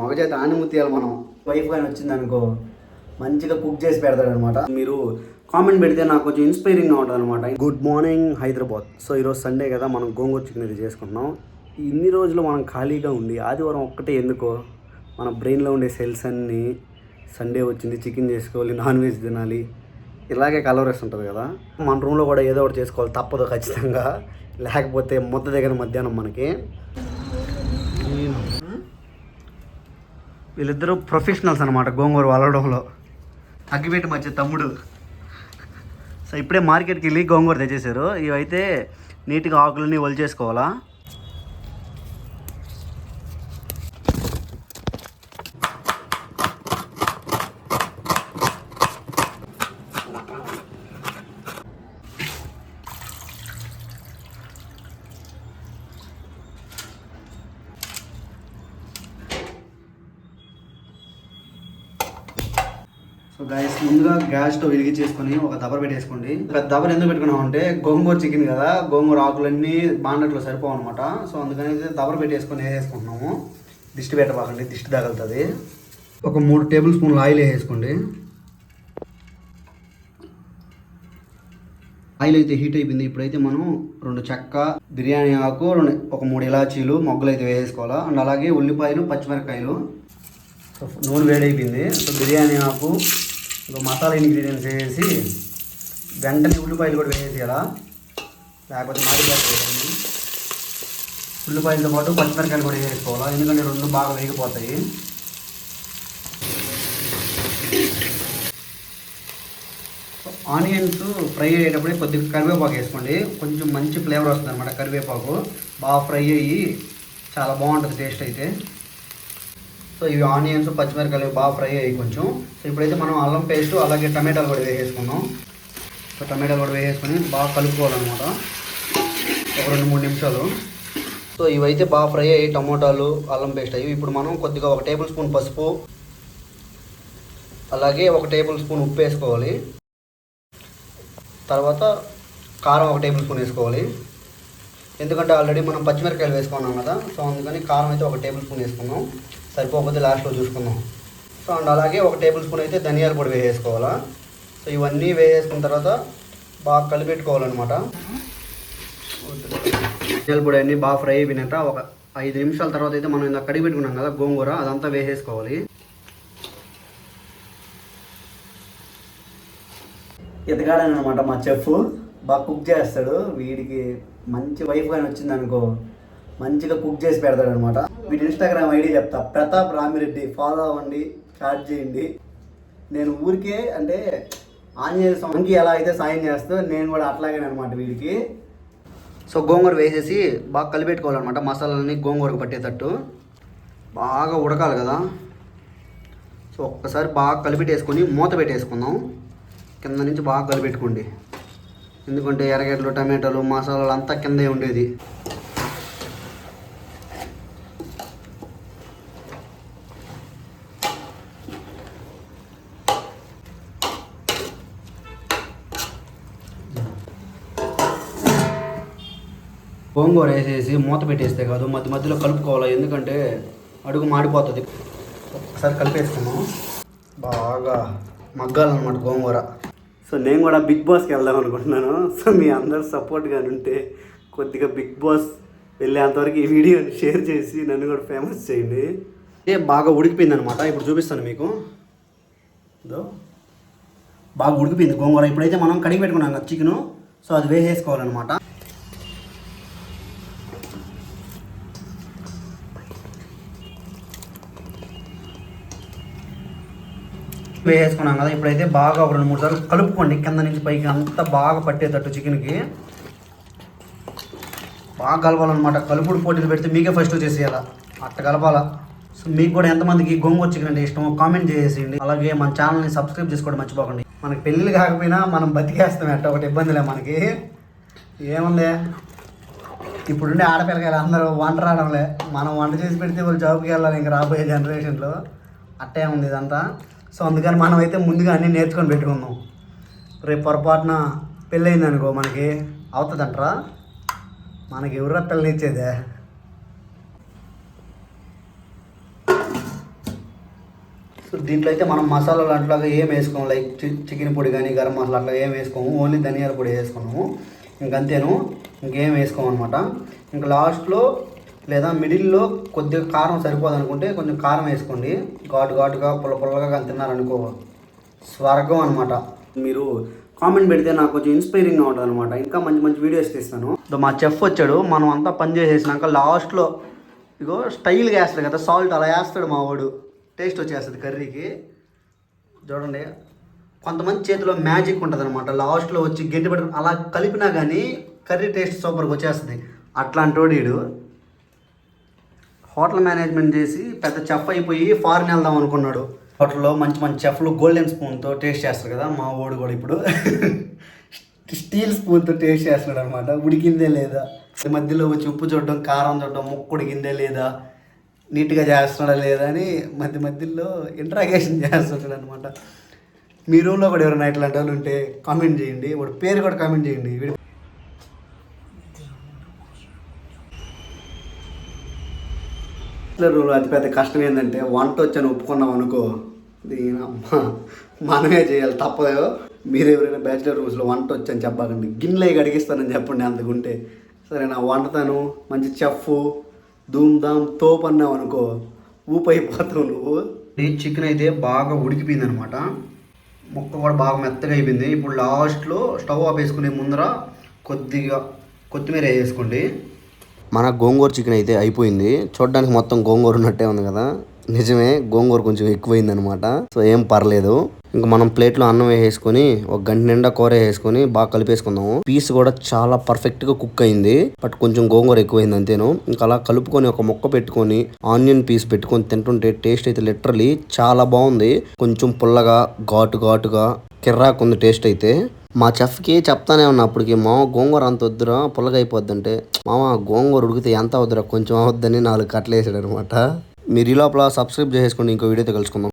మగజాతి చేత ఆనిముత్యాలు మనం వైఫ్ కానీ వచ్చింది అనుకో మంచిగా కుక్ చేసి పెడతాడు అనమాట మీరు కామెంట్ పెడితే నాకు కొంచెం ఇన్స్పైరింగ్గా ఉంటుంది అనమాట గుడ్ మార్నింగ్ హైదరాబాద్. సో ఈరోజు సండే కదా మనం గోంగూర చికెన్ ఇది చేసుకుంటున్నాం. ఇన్ని రోజులు మనం ఖాళీగా ఉండి ఆదివారం ఒక్కటే ఎందుకో మన బ్రెయిన్లో ఉండే సెల్స్ అన్నీ సండే వచ్చింది చికెన్ చేసుకోవాలి నాన్ వెజ్ తినాలి ఇలాగే కలవరేస్ ఉంటుంది కదా. మన రూమ్లో కూడా ఏదో ఒకటి చేసుకోవాలి తప్పదు ఖచ్చితంగా. లేకపోతే ముద్ద దగ్గర మధ్యాహ్నం మనకి. వీళ్ళిద్దరూ ప్రొఫెషనల్స్ అనమాట గోంగూర వలడంలో అగ్గిపెట్టి మధ్య తమ్ముడు. సో ఇప్పుడే మార్కెట్కి వెళ్ళి గోంగూర తెచ్చేసారు ఇవైతే నీట్గా ఆకులని వలిచేసుకోవాలా గైస్ గాయస్ ముందుగా గ్యాస్ స్టవ్ వెలిగించేసుకొని ఒక దబర పెట్టేసుకోండి. దబర ఎందుకు పెట్టుకున్నాం అంటే గోంగూర చికెన్ కదా గోంగూర ఆకులన్నీ బాండట్లో సరిపోవు అనమాట సో అందుకని అయితే దబర పెట్టేసుకొని వేసేసుకుంటున్నాము. దిష్టి పెట్టబాకండి దిష్టి తగులుతుంది. ఒక మూడు టేబుల్ స్పూన్లు ఆయిల్ వేసేసుకోండి. ఆయిల్ అయితే హీట్ అయిపోయింది. ఇప్పుడైతే మనం రెండు చెక్క బిర్యానీ ఆకు రెండు ఒక మూడు ఇలాచీలు మొగ్గలు అయితే వేసుకోవాలా అండ్ అలాగే ఉల్లిపాయలు పచ్చిమిరపకాయలు. నూనె వేడైపోయింది. సో బిర్యానీ ఆకు ఇంకా మసాలా ఇంగ్రీడియంట్స్ వేసి వెంటనే ఉల్లిపాయలు కూడా వేసేయాలా లేకపోతే మాడిపోతుంది ఉల్లిపాయలతో పాటు పచ్చిమిరకాయలు కూడా వేసుకోవాలా ఎందుకంటే రెండు బాగా వేగిపోతాయి. ఆనియన్స్ ఫ్రై అయ్యేటప్పుడే కొద్దిగా కరివేపాకు వేసుకోండి. కొంచెం మంచి ఫ్లేవర్ వస్తుంది అనమాట కరివేపాకు. బాగా ఫ్రై అయ్యి చాలా బాగుంటుంది టేస్ట్ అయితే. సో ఇవి ఆనియన్స్ పచ్చిమిరకాయలు బాగా ఫ్రై అయ్యి కొంచెం. సో ఇప్పుడైతే మనం అల్లం పేస్ట్ అలాగే టమాటాలు కూడా వేసేసుకున్నాం సో టమాటాలు కూడా వేసేసుకొని బాగా కలుపుకోవాలన్నమాట. ఒక రెండు మూడు నిమిషాలు. సో ఇవైతే బాగా ఫ్రై అయ్యి టమోటాలు అల్లం పేస్ట్ అయ్యి. ఇప్పుడు మనం కొద్దిగా ఒక టేబుల్ స్పూన్ పసుపు అలాగే ఒక టేబుల్ స్పూన్ ఉప్పు వేసుకోవాలి. తర్వాత కారం ఒక టేబుల్ స్పూన్ వేసుకోవాలి. ఎందుకంటే ఆల్రెడీ మనం పచ్చిమిరకాయలు వేసుకున్నాం కదా సో అందుకని కారం అయితే ఒక టేబుల్ స్పూన్ వేసుకున్నాం. సరిపోకపోతే లాస్ట్లో చూసుకుందాం. సో అండ్ అలాగే ఒక టేబుల్ స్పూన్ అయితే ధనియాల పొడి వేసేసుకోవాలా. సో ఇవన్నీ వేసేసుకున్న తర్వాత బాగా కలిపెట్టుకోవాలన్నమాట. ధనియాల పొడి అన్నీ బాగా ఫ్రై అయిపోయినట్ట ఒక ఐదు నిమిషాల తర్వాత అయితే మనం ఇందాక కడిగి పెట్టుకున్నాం కదా గోంగూర అదంతా వేసేసుకోవాలి. ఎదగాడనమాట మా చెఫ్. బాగా కుక్ చేస్తాడు. వీడికి మంచి వైఫ్ కానీ వచ్చింది అనుకో మంచిగా కుక్ చేసి పెడతాడు అనమాట వీడి ఇన్స్టాగ్రామ్ ఐడి చెప్తా. ప్రతాప్ రామిరెడ్డి ఫాలో అవ్వండి చాట్ చేయండి. నేను ఊరికే అంటే ఆంజనేయ స్వామికి ఎలా అయితే సాయం చేస్తో నేను కూడా అట్లాగే అనమాట వీడికి. సో గోంగూర వేసేసి బాగా కలిపెట్టుకోవాలన్నమాట. మసాలాలని గోంగూరకు పట్టేటట్టు. బాగా ఉడకాలి కదా. సో ఒక్కసారి బాగా కలిపెట్టేసుకొని మూత పెట్టేసుకుందాం. కింద నుంచి బాగా కలిపెట్టుకోండి. ఎందుకంటే ఎర్రగడ్డలు టమాటాలు మసాలాలు అంతా కిందే ఉండేది. గోంగూర వేసేసి మూత పెట్టేస్తే కాదు మధ్య మధ్యలో కలుపుకోవాలి? ఎందుకంటే అడుగు మాడిపోతుంది. ఒకసారి కలిపేసుకున్నాం బాగా మగ్గాలన్నమాట గోంగూర. సో నేను కూడా బిగ్ బాస్కి వెళ్దాం అనుకుంటున్నాను. సో మీ అందరు సపోర్ట్గా ఉంటే కొద్దిగా బిగ్ బాస్ వెళ్ళేంతవరకు ఈ వీడియోని షేర్ చేసి నన్ను కూడా ఫేమస్ చేయండి. ఏ బాగా ఉడికిపోయింది అనమాట ఇప్పుడు చూపిస్తాను మీకు. బాగా ఉడికిపోయింది గోంగూర. ఇప్పుడైతే మనం కడిగి పెట్టుకున్నాం కదా చికెను. సో అది వేసేసుకోవాలన్నమాట. వేసుకున్నాం కదా ఇప్పుడైతే బాగా ఒక రెండు మూడు సార్లు కలుపుకోండి. కింద నుంచి పైకి అంతా బాగా పట్టేటట్టు చికెన్కి. బాగా కలపాలన్నమాట. కలుపుడు పోటీలు పెడితే మీకే ఫస్ట్ చేసేయాలా అట్ట కలపాలా. సో మీకు కూడా ఎంతమందికి గోంగూర చికెన్ అంటే ఇష్టమో కామెంట్ చేసేయండి. అలాగే మన ఛానల్ని సబ్స్క్రైబ్ చేసుకోవడం మర్చిపోకండి. మనకి పెళ్ళిళ్ళు కాకపోయినా మనం బతికేస్తాం ఎట్ట ఒకటి ఇబ్బందిలే మనకి. ఏముంది? ఇప్పుడుండే ఆడపిల్లకాయలు అందరూ వంట రావడంలే. మనం వంట చేసి పెడితే వాళ్ళు జాబ్కి వెళ్ళాలి ఇంకా రాబోయే జనరేషన్లో అట్టే ఉంది ఇదంతా? సో అందుకని మనం అయితే ముందుగా అన్నీ నేర్చుకొని పెట్టుకుందాం. రేపు పొరపాటున పెళ్ళయింది అనుకో మనకి అవుతుందంటరా? మనకి ఎవరా పిల్లనిచ్చేదే సో దీంట్లో అయితే మనం మసాలాలు అట్లాగా ఏం వేసుకోము లైక్ చి- చికెన్ పొడి కానీ గరం మసాలా అట్లా ఏం వేసుకోము? ఓన్లీ ధనియాల పొడి వేసుకున్నాము. ఇంకంతేను. ఇంకేం వేసుకోము అనమాట ఇంకా లాస్ట్లో లేదా మిడిల్లో కొద్దిగా కారం సరిపోదు అనుకుంటే కొంచెం కారం వేసుకోండి. ఘాటు ఘాటుగా పుల్ల పుల్లగా కానీ తిన్నారనుకో స్వర్గం అనమాట మీరు కామెంట్ పెడితే నాకు కొంచెం ఇన్స్పైరింగ్గా ఉంటుంది అనమాట ఇంకా మంచి మంచి వీడియోస్ తీస్తాను. మా చెఫ్ వచ్చాడు. మనం అంతా పని చేసేసినాక లాస్ట్లో ఇగో స్టైల్గా వేస్తాడు కదా సాల్ట్ అలా వేస్తాడు మా వాడు. టేస్ట్ వచ్చేస్తుంది కర్రీకి. చూడండి. కొంతమంది చేతిలో మ్యాజిక్ ఉంటుంది అనమాట లాస్ట్లో వచ్చి గట్టి పెట్టడం అలా కలిపినా కానీ కర్రీ టేస్ట్ సూపర్గా వచ్చేస్తుంది. అట్లాంటి వాడు వీడు హోటల్ మేనేజ్మెంట్ చేసి పెద్ద చెఫ్ అయిపోయి ఫారిన్ వెళ్దాం అనుకున్నాడు. హోటల్లో మంచి మంచి చెఫ్లు గోల్డెన్ స్పూన్తో టేస్ట్ చేస్తారు కదా మా ఓడు కూడా ఇప్పుడు. స్టీల్ స్పూన్తో టేస్ట్ చేస్తున్నాడు అనమాట ఉడికిందే లేదా? ఈ మధ్యలో వచ్చి ఉప్పు చూడడం కారం చూడడం ముక్కు ఉడికిందే లేదా? నీట్గా చేస్తున్నాడా లేదా అని మధ్య మధ్యలో ఇంట్రాగేషన్ చేస్తున్నాడు అనమాట మీ రూమ్లో కూడా ఎవరైనా ఇట్లాంటి వాళ్ళు ఉంటే కామెంట్ చేయండి. వాడి పేరు కూడా కామెంట్ చేయండి. హిట్లర్ బ్యాచిలర్ అతిపెద్ద కష్టం ఏంటంటే వంట వచ్చని ఒప్పుకున్నాం అనుకో దీని అమ్మ మనమే చేయాలి తప్పదు. మీరు ఎవరైనా బ్యాచిలర్ రూమ్స్లో వంట వచ్చని చెప్పకండి. గిన్నెలే కడిగిస్తానని చెప్పండి అందుకుంటే సరే నా వంటతాను మంచి చెఫ్ ధూమ్ ధామ్ తోపు అన్నావు అనుకో ఊపు అయిపోతావు నువ్వు చికెన్ అయితే బాగా ఉడికిపోయింది అనమాట ముక్క కూడా బాగా మెత్తగా అయిపోయింది. ఇప్పుడు లాస్ట్లో స్టవ్ ఆఫ్ వేసుకునే ముందర కొద్దిగా కొత్తిమీర వేసుకోండి. మన గోంగూర చికెన్ అయితే అయిపోయింది. చూడడానికి మొత్తం గోంగూర ఉన్నట్టే ఉంది కదా. నిజమే గోంగూర కొంచెం ఎక్కువైంది అనమాట సో ఏం పర్లేదు. ఇంకా మనం ప్లేట్లో అన్నం వేసేసుకొని ఒక గంట నిండా కూర వేసుకొని బాగా కలిపేసుకుందాము. పీస్ కూడా చాలా పర్ఫెక్ట్గా కుక్ అయింది. బట్ కొంచెం గోంగూర ఎక్కువైంది అంతేను. ఇంకా అలా కలుపుకొని ఒక ముక్క పెట్టుకొని ఆనియన్ పీస్ పెట్టుకొని తింటుంటే టేస్ట్ అయితే లిటరలీ చాలా బాగుంది. కొంచెం పుల్లగా ఘాటు ఘాటుగా కిర్రాకు ఉంది టేస్ట్ అయితే. మా చెఫ్కి చెప్తానే ఉన్నా అప్పటికి మామ గోంగూర అంత వద్దురా పుల్లగైపోద్దంటే. మామ గోంగూర ఉడికితే ఎంత వద్దురా కొంచెం అవద్దని నాలుగు కట్టలు వేసాడు అనమాట మీరు ఈ లోపల సబ్స్క్రైబ్ చేసుకోండి ఇంకో వీడియోతో కలుసుకుందాం.